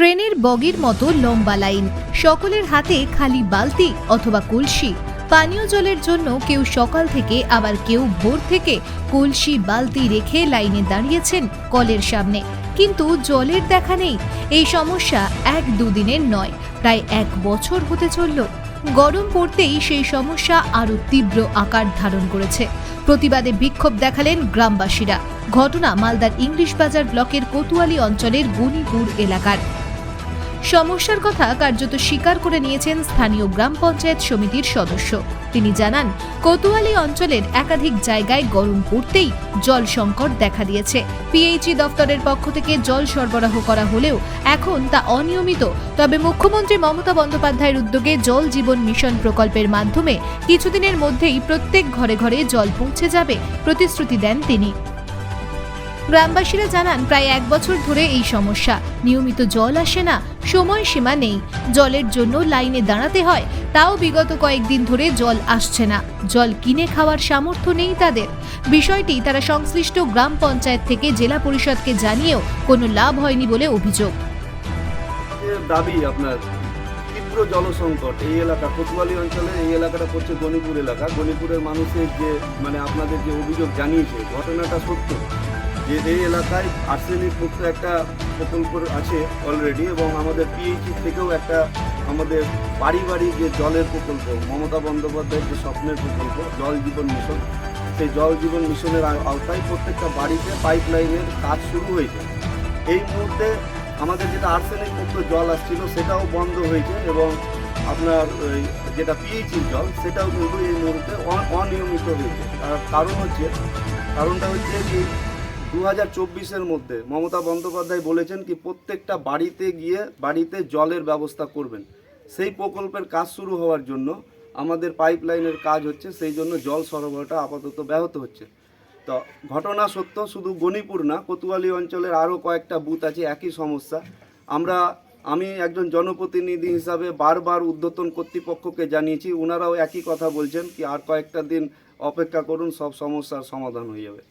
ট্রেনের বগির মতো লম্বা লাইন। সকলের হাতে খালি বালতি অথবা কলসি। পানীয় জলের জন্য কেউ সকাল থেকে, আবার কেউ ভোর থেকে কলসি বালতি রেখে লাইনে দাঁড়িয়েছেন কলের সামনে। কিন্তু জলের দেখা নেই। এই সমস্যা এক দুদিনের নয়, প্রায় এক বছর হতে চলল। গরম পড়তেই সেই সমস্যা আরও তীব্র আকার ধারণ করেছে। প্রতিবাদে বিক্ষোভ দেখালেন গ্রামবাসীরা। ঘটনা মালদার ইংলিশ বাজার ব্লকের কোতুয়ালি অঞ্চলের গণিপুর এলাকার। সমস্যার কথা কার্যত স্বীকার করে নিয়েছেন স্থানীয় গ্রাম পঞ্চায়েত সমিতির সদস্য। তিনি জানান, কোতুয়ালি অঞ্চলের একাধিক জায়গায় গরম পড়তেই জল সংকট দেখা দিয়েছে। পিএইচই দফতরের পক্ষ থেকে জল সরবরাহ করা হলেও এখন তা অনিয়মিত। তবে মুখ্যমন্ত্রী মমতা বন্দ্যোপাধ্যায়ের উদ্যোগে জল জীবন মিশন প্রকল্পের মাধ্যমে কিছুদিনের মধ্যেই প্রত্যেক ঘরে ঘরে জল পৌঁছে যাবে প্রতিশ্রুতি দেন তিনি। গ্রামবাসীরা জানান, প্রায় এক বছর ধরে এই সমস্যা। নিয়মিত জল আসে না, সময়সীমা নেই। জলের জন্য লাইনে দাঁড়াতে হয়, তাও বিগত কয়েকদিন ধরে জল আসছে না। জল কিনে খাওয়ার সামর্থ্য নেই তাদের। বিষয়টি তারা সংশ্লিষ্ট গ্রাম পঞ্চায়েত থেকে জেলা পরিষদকে জানিয়েও কোনো লাভ হয়নি বলে অভিযোগ। দাবি আপনার। তীব্র এই এলাকা, কোতোয়ালি এই এলাকাটা পড়ছে গণিপুর এলাকা। গণিপুরের মানুষের যে মানে আপনাদের যে অভিযোগ জানিয়েছে, ঘটনাটা সত্য। যে এই এলাকায় আর্সেনিক মুক্ত একটা প্রকল্প আছে অলরেডি এবং আমাদের পিএইচি থেকেও একটা আমাদের বাড়ি বাড়ি যে জলের প্রকল্প, মমতা বন্দ্যোপাধ্যায়ের যে স্বপ্নের প্রকল্প, জল জীবন মিশন, সেই জল জীবন মিশনের আওতায় প্রত্যেকটা বাড়িতে পাইপ লাইনের কাজ শুরু হয়েছে। এই মুহূর্তে আমাদের যেটা আর্সেনিক মুক্ত জল আসছিল, সেটাও বন্ধ হয়েছে এবং আপনার যেটা পিএইচির জল, সেটাও কিন্তু এই মুহূর্তে অনিয়মিত হয়েছে। তার কারণ হচ্ছে, কারণটা হচ্ছে কি দু হাজার চব্বিশের মধ্যে মমতা বন্দ্যোপাধ্যায় বলেছেন কি, প্রত্যেকটা বাড়িতে গিয়ে বাড়িতে জলের ব্যবস্থা করবেন। সেই প্রকল্পের কাজ শুরু হওয়ার জন্য আমাদের পাইপ লাইনের কাজ হচ্ছে, সেই জন্য জল সরবরাহটা আপাতত ব্যাহত হচ্ছে। তো ঘটনা সত্য, শুধু গণিপুর না, কোতোয়ালি অঞ্চলের আরও কয়েকটা বুথ আছে, একই সমস্যা। আমরা, আমি একজন জনপ্রতিনিধি হিসাবে বারবার উদ্যতন কর্তৃপক্ষকে জানিয়েছি ওনারাও একই কথা বলছেন কি, আর কয়েকটা দিন অপেক্ষা করুন, সব সমস্যার সমাধান হয়ে যাবে।